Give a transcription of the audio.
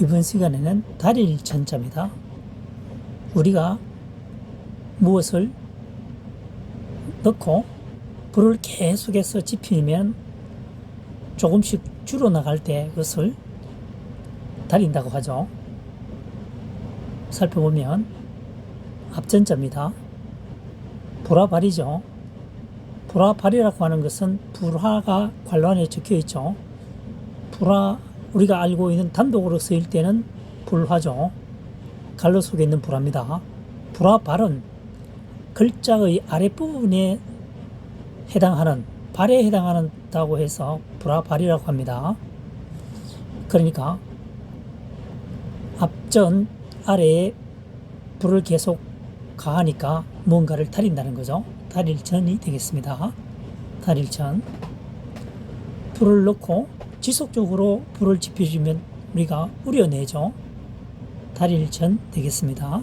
이번 시간에는 달일 전자입니다. 우리가 무엇을 넣고 불을 계속해서 지피면 조금씩 줄어나갈 때 그것을 달인다고 하죠. 살펴보면 앞전자입니다. 불화발이죠. 불화발이라고 하는 것은 불화가 관란에 적혀 있죠. 불화 우리가 알고 있는 단독으로 쓰일 때는 불화죠. 갈로 속에 있는 불화입니다. 불화 발은 글자의 아랫부분에 해당하는 발에 해당한다고 해서 불화 발이라고 합니다. 그러니까 앞전 아래에 불을 계속 가하니까 뭔가를 달인다는 거죠. 달일전이 되겠습니다. 달일전. 불을 넣고 지속적으로 불을 지펴주면 우리가 우려내죠. 달일전 되겠습니다.